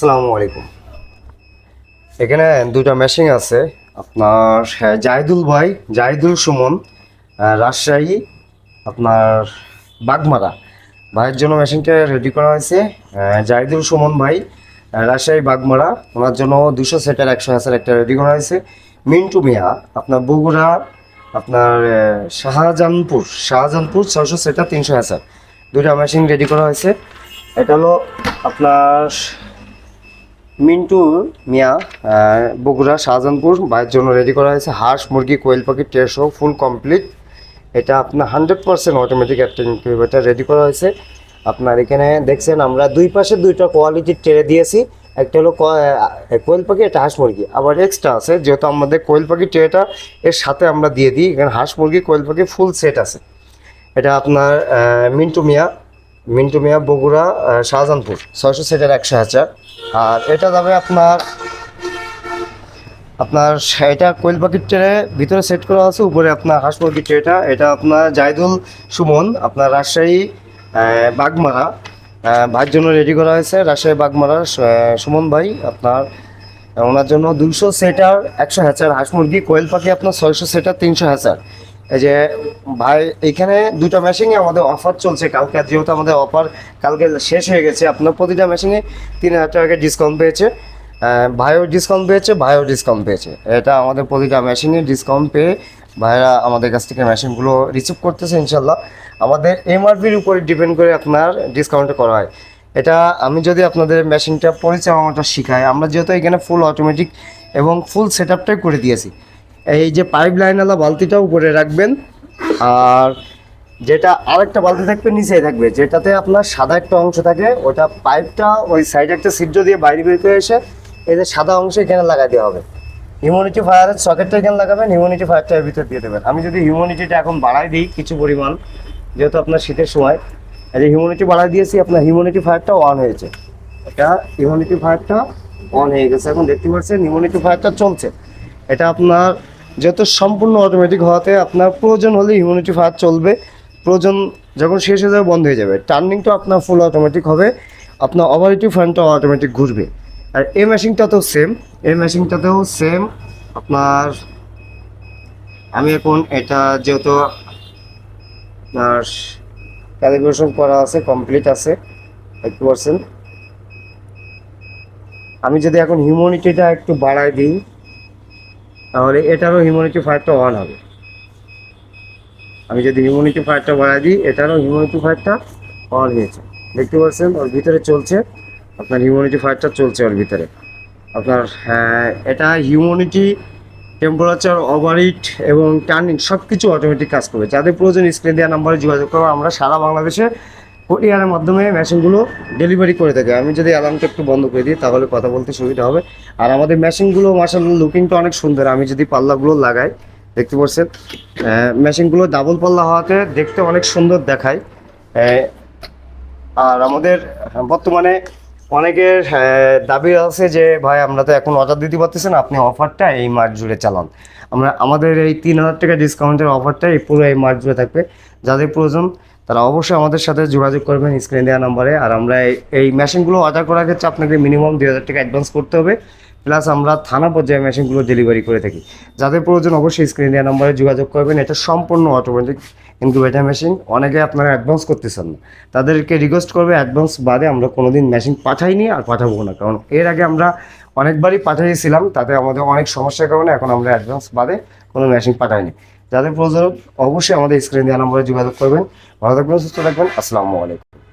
আসসালামু আলাইকুম। এখানে দুটা মেশিন আছে আপনার হ্যাঁ, জাহিদুল ভাই জাহিদুল সুমন রাজশাহী আপনার বাগমারা। ভাইয়ের জন্য মেশিনটা রেডি করা হয়েছে আহ, জাহিদুল সুমন ভাই রাজশাহী বাগমারা ওনার জন্য দুশো সেটার একশো হাজার একটা রেডি করা হয়েছে। মিন্টু মিয়া আপনার বগুড়া আপনার শাহজাহানপুর শাহজাহানপুর ছশো সেটার তিনশো হাজার। দুটা মেশিন রেডি করা হয়েছে। এটা হলো আপনার মিন্টু, মিয়া বগুড়া, শাহজাহানপুর ভাইয়ের জন্য রেডি করা হয়েছে। হাঁস, মুরগি, কোয়েল পাখি টেসো ফুল কমপ্লিট এটা আপনার হান্ড্রেড পার্সেন্ট অটোমেটিক একটা ইনকিউবেটার রেডি করা হয়েছে। আপনার এখানে দেখছেন, আমরা দুই পাশে দুইটা কোয়ালিটির ট্রে দিয়েছি। একটা হলো কোয়েল পাখি, একটা হাঁস মুরগি। আবার এক্সট্রা আছে, যেহেতু আমাদের কোয়েল পাখি ট্রেটা এর সাথে আমরা দিয়ে দিই, এখানে হাঁস, মুরগি, কোয়েল পাখি ফুল সেট আছে। এটা আপনার মিন্টু, মিয়া মিন্টু মিয়া, বগুড়া শাহজাহানপুর। ছয়শো সেটের একশো হাজার। আর এটা যাবে আপনার আপনার এটা কোয়েল পাখির ট্রে ভিতরে সেট করা আছে, উপরে আপনার হাঁস মুরগির ট্রেটা। এটা আপনার জাইদুল সুমন, আপনার রাজশাহী বাগমারা। ভাইয়ের জন্য রেডি করা হয়েছে, রাজশাহী বাগমারা সুমন ভাই, আপনার, ওনার জন্য দুশো সেটার একশো হাজার হাঁস মুরগি, কোয়েল পাখি আপনার ছয়শো সেটার তিনশো হাজার। এই যে ভাই, এখানে দুটো মেশিনে আমাদের অফার চলছে। কালকে যেহেতু আমাদের অফার কালকে শেষ হয়ে গেছে। আপনার প্রতিটা মেশিনে তিন হাজার টাকা ডিসকাউন্ট পেয়েছে। ভাইও ডিসকাউন্ট পেয়েছে, ভাইও ডিসকাউন্ট পেয়েছে। এটা আমাদের প্রতিটা মেশিনে ডিসকাউন্ট পেয়ে ভাইরা আমাদের কাছ থেকে মেশিনগুলো রিসিভ করতেছে ইনশাল্লাহ আমাদের এমআরপির উপরে ডিপেন্ড করে আপনার ডিসকাউন্ট করা হয়। এটা আমি যদি আপনাদের মেশিনটা পরিচালনাটা শিখাই, আমরা যেহেতু এখানে ফুল অটোমেটিক এবং ফুল সেট আপটাই করে দিয়েছি। এই যে পাইপ লাইনওয়ালা বালতিটা উপরে রাখবেন। আর যেটা আরেকটা বালতি থাকবে, নিচেই থাকবে। যেটাতে আপনার সাদা একটা অংশ থাকে, ওটা পাইপটা ওই সাইডে একটা ছিদ্র দিয়ে বাইরে বের করে এসে এই যে সাদা অংশ এখানে লাগাই দেওয়া হবে। হিউম্যানিটি ফায়ারের সকেটটা এখানে লাগাবেন হিউম্যানিটি ফায়ারটা এর ভিতর দিয়ে দেবেন। আমি যদি হিউম্যানিটিটা এখন বাড়াই দিই কিছু পরিমাণ, যেহেতু আপনার শীতের সময়, এই যে হিউম্যানিটি বাড়াই দিয়েছি, আপনার হিউম্যানিটি ফায়ারটা অন হয়েছে। এটা হিউম্যানিটি ফায়ারটা অন হয়ে গেছে। এখন দেখতে পাচ্ছেন হিউম্যানিটি ফায়ারটা চলছে। এটা আপনার যেহেতু সম্পূর্ণ অটোমেটিক হওয়াতে আপনার প্রয়োজন হলে হিউম্যানিটি ফায়ার চলবে। প্রয়োজন যখন শেষ হয়ে যাবে, বন্ধ হয়ে যাবে। টার্নিংটা আপনার ফুল অটোমেটিক হবে। আপনার অপারেটিভ ফ্যানটা অটোমেটিক ঘুরবে। আর এই মেশিনটাতেও সেম এই মেশিনটাতেও সেম আপনার, আমি এখন এটা যেহেতু আপনার ক্যালিব্রেশন করা আছে কমপ্লিট আছে দেখতে পাচ্ছেন আমি যদি এখন হিউম্যানিটিটা একটু বাড়াই দিই তাহলে এটারও হিউম্যানিটি ফায়ারটা অন হবে। আমি যদি হিউম্যানিটি ফায়ারটা বাড়াই দিই এটারও হিউম্যানিটি ফায়ারটা অন হয়েছে। দেখতে পাচ্ছেন ওর ভিতরে চলছে। আপনার হিউম্যানিটি ফায়ারটা চলছে ওর ভিতরে। আপনার হ্যাঁ, এটা হিউম্যানিটি টেম্পারেচার ওভারহিট এবং টার্নিং সব কিছু অটোমেটিক কাজ করবে। যাদের প্রয়োজন স্ক্রিন দেওয়া নাম্বারে যোগাযোগ করব আমরা সারা বাংলাদেশে কোরিয়ারের মাধ্যমে মেশিনগুলো ডেলিভারি করে থাকে। আমি যদি অ্যালার্মটা একটু বন্ধ করে দিই, তাহলে কথা বলতে সুবিধা হবে। আর আমাদের মেশিনগুলো মার্শাল লুকিংটা অনেক সুন্দর। আমি যদি পাল্লাগুলো লাগাই, দেখতে পাচ্ছেন? মেশিনগুলো ডাবল পাল্লা হওয়াতে দেখতে অনেক সুন্দর দেখায়। আর আমাদের বর্তমানে অনেকের দাবি আছে যে, ভাই, আমরা তো এখন অর্ডার দিতে পারতেছি না। আপনি অফারটা এই মাস জুড়ে চালান। আমরা, আমাদের এই তিন হাজার টাকা ডিসকাউন্টের অফারটা এই পুরো এই মাস জুড়ে থাকবে। যাদের প্রয়োজন তারা অবশ্যই আমাদের সাথে যোগাযোগ করবেন স্ক্রিন দেওয়া নাম্বারে আর আমরা এই- মেশিনগুলো অর্ডার করার ক্ষেত্রে আপনাকে মিনিমাম দুই হাজার টাকা অ্যাডভান্স করতে হবে। প্লাস আমরা থানা পর্যায়ে মেশিনগুলো ডেলিভারি করে থাকি। যাদের প্রয়োজন অবশ্যই স্ক্রিন দেওয়া নাম্বারে যোগাযোগ করবেন। এটা সম্পূর্ণ অটোমেটিক ইনকিউবেটার মেশিন অনেকে আপনারা অ্যাডভান্স করতেছেন না। তাদেরকে রিকোয়েস্ট করবে অ্যাডভান্স বাদে আমরা কোনো দিন মেশিন পাঠাইনি আর পাঠাবো না। কারণ এর আগে আমরা অনেকবারই পাঠিয়েছিলাম তাতে আমাদের অনেক সমস্যার কারণে এখন আমরা অ্যাডভান্স বাদে কোনো মেশিন পাঠাইনি। যাদের প্রয়োজন, অবশ্যই আমাদের স্ক্রিন দেওয়া নম্বরে যোগাযোগ করবেন। ভালো থাকবেন, সুস্থ থাকবেন, আসসালামু আলাইকুম।